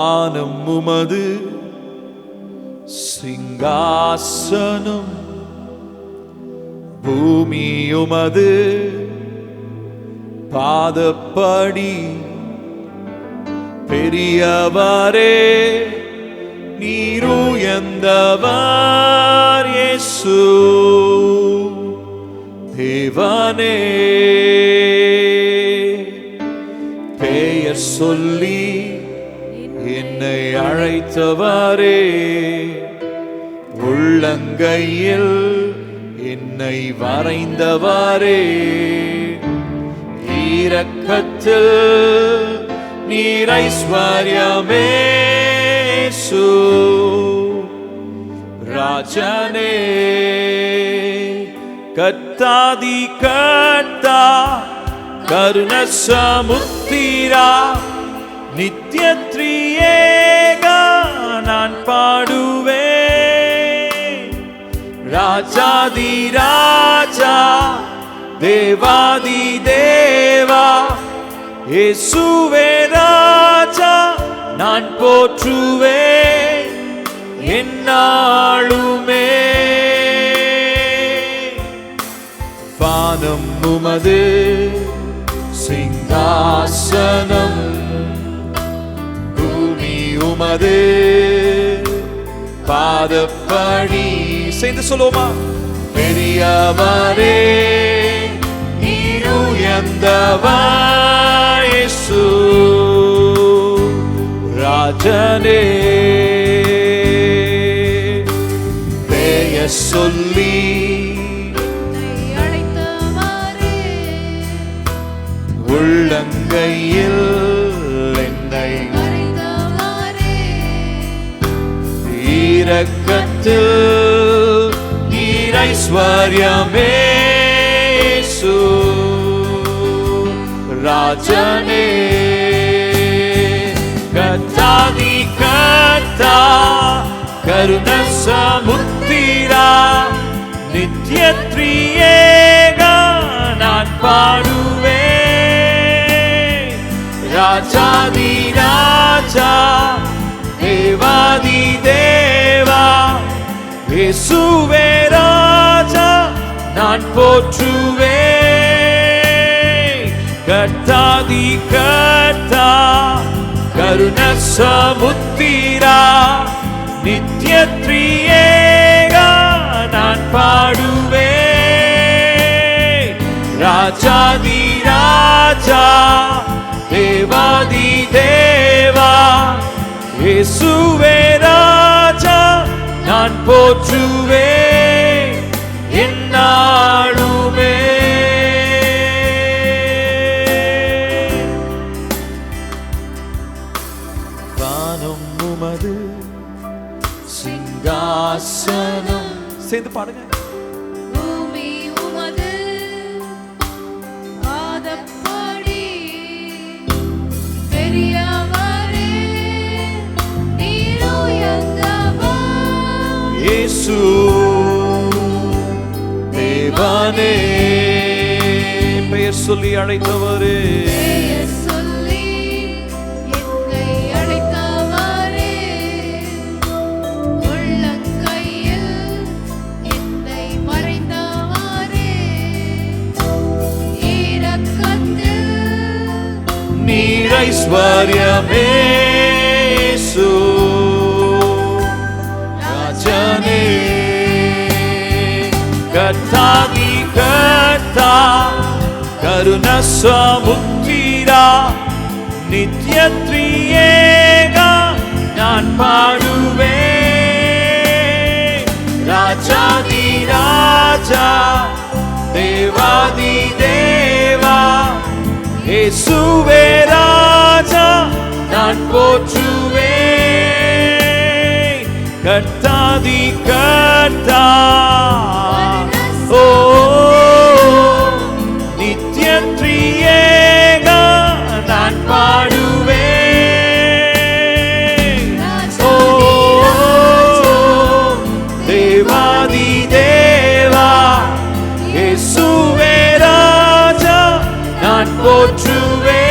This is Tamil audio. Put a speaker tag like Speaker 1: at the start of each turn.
Speaker 1: வானம் உமது சிங்காசனம். பூமி உமது பாதப்படி. பெரியவரே நீருயர்ந்தவர் இயேசு. தேவனே பெயர் சொல்லி என்னை அழைத்தவாரே உள்ளங்கையில் என்னை வரைந்தவாரே. ஈரக்கத்தில் நீரைஸ்வர்யமே சு ராஜனே கத்தாதி கத்தா கருண சமுத்திரா நித்யத்ரீ நான் பாடுவேன் ராஜாதி ராஜா தேவாதி தேவா. இயேசுவே ராஜா நான் போற்றுவேன் என்னாளுமே. பாதம் உமது சிங்காசனம் பூமி உமதே பாதப்படி சேர்ந்து சொல்லுவோமா? பெரியவரே நீருயர்ந்தவாயசு ராஜனே பெயர் சொல்லி. உள்ளங்கையில் ஈரக்கத்தில் ஈரைஸ்வர்யமே ராஜனே கத்தாதி கத்தா கருண சமுத்திரா நித்யத்ரியேக நான் பாடுவே ராஜாதி ராஜா இயேசுவே ராஜா நான் போற்றுவேன் கர்த்தாதி கர்த்தா கருண சமுத்திரா நித்யத்ரியேக நான் பாடுவேன் ராஜாதி ராஜா தேவாதி தேவா இயேசுவே. நான் போற்றுவேன் என்னாளுமே. வானம் உமது சிங்காசனம். சேர்ந்து பாடுங்க. பெயர் சொல்லி அழைத்தவரே.
Speaker 2: பெயர் சொல்லி என்னை அழைத்தவாறே
Speaker 1: கருண சமுத்திரா நித்யத்ரியேக நான் பாடுவேன். ராஜாதி ராஜா தேவாதி தேவா இயேசுவே ராஜா நான் போற்றுவேன். கர்த்தாதி கர்த்தா to it.